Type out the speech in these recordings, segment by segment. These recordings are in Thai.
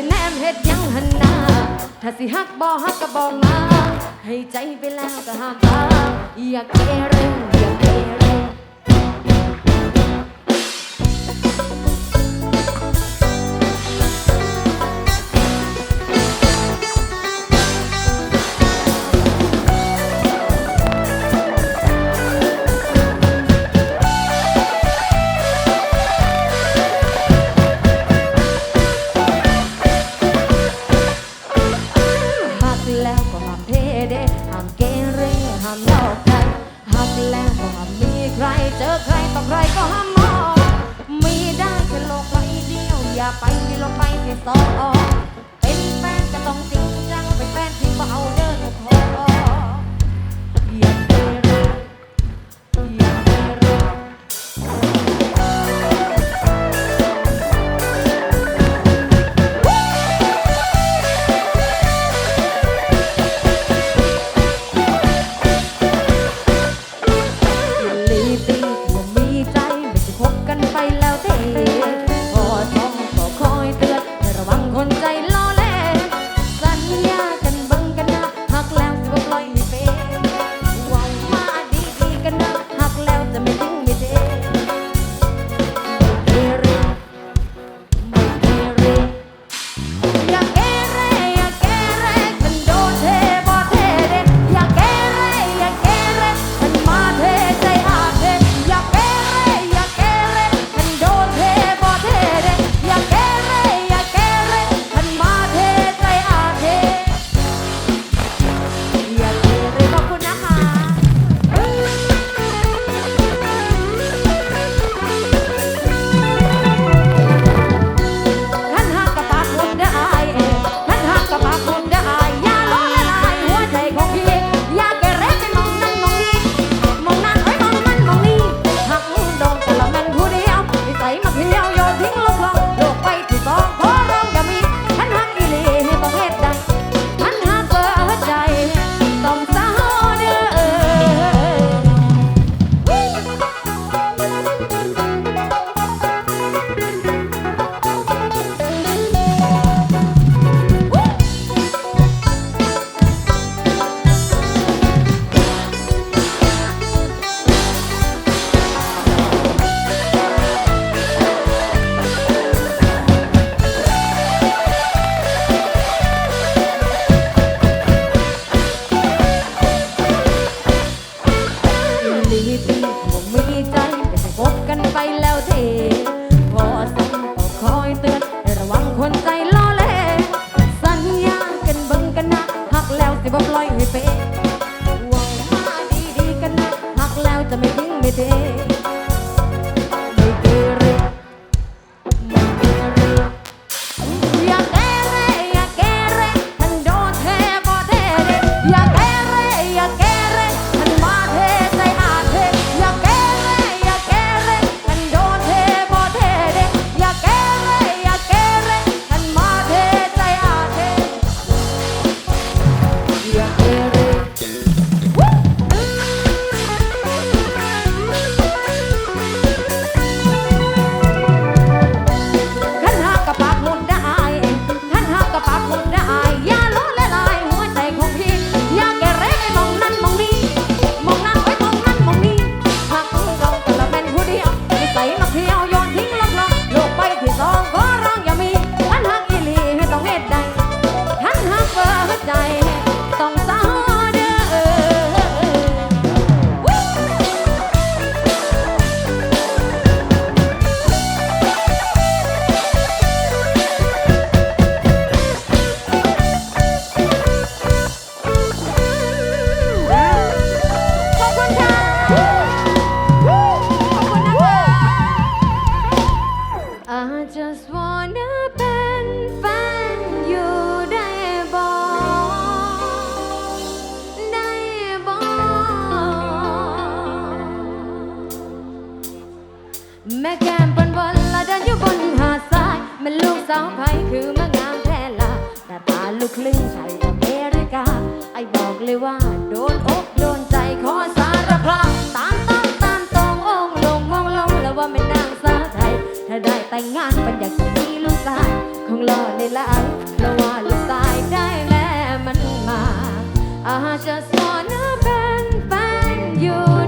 ิแนมเฮ็ดยังหันหน้าถ้าสิฮักบ่ฮักก็บอกมาให้ใจไปแล้วก็หักตาอยากเจอเร yeah. ใจ คลึงใทอเมริกา ไอบอกเลยว่า โดนอกโดนใจขอสารภาพตามต้องตามตรงองลงมองลงแล้วว่าไม่นางสาไทย ถ้าได้แต่งงานเป็นอยากจะมีลูกชายคงรอเลยละแล้วว่าลูกตายได้แล้มันมา อาจจะสอนเป็นแฟนอยู่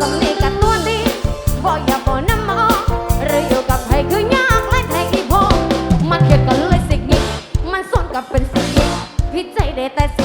ก็มีกันตัวดีบ่อยากบ่น้ำมอหรืออยู่กับใครคือยากและแทงอีพงมันเกิดกัเลยสิกยิกมันสนกับเป็นสิกยิกพิจัยได้แต่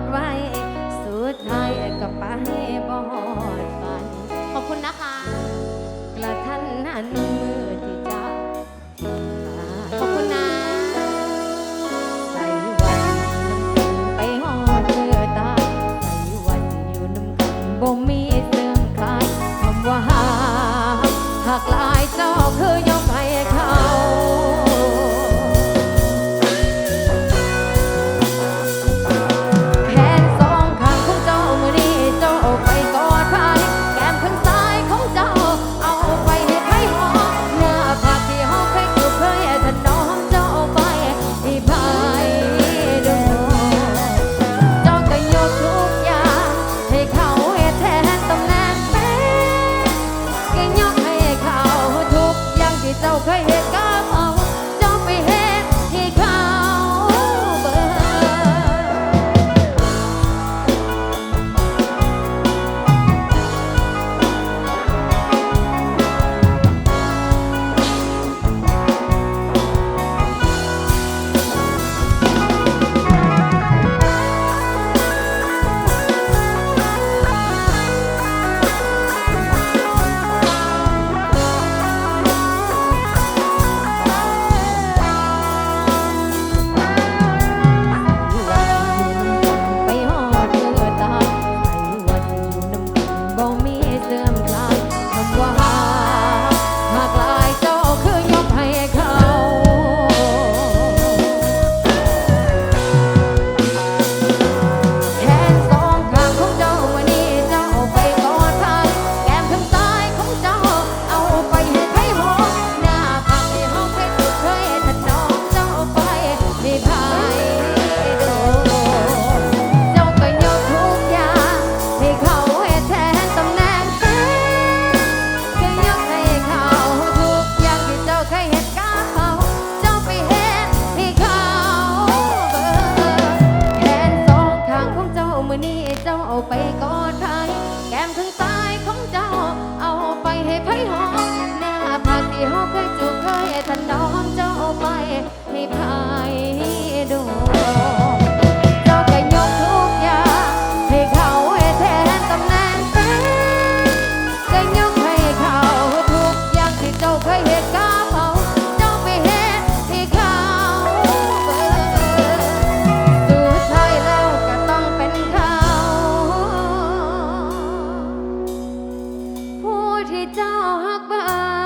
ดไว้ สุดท้ายก็ไป ที่เจ้าหักบ้า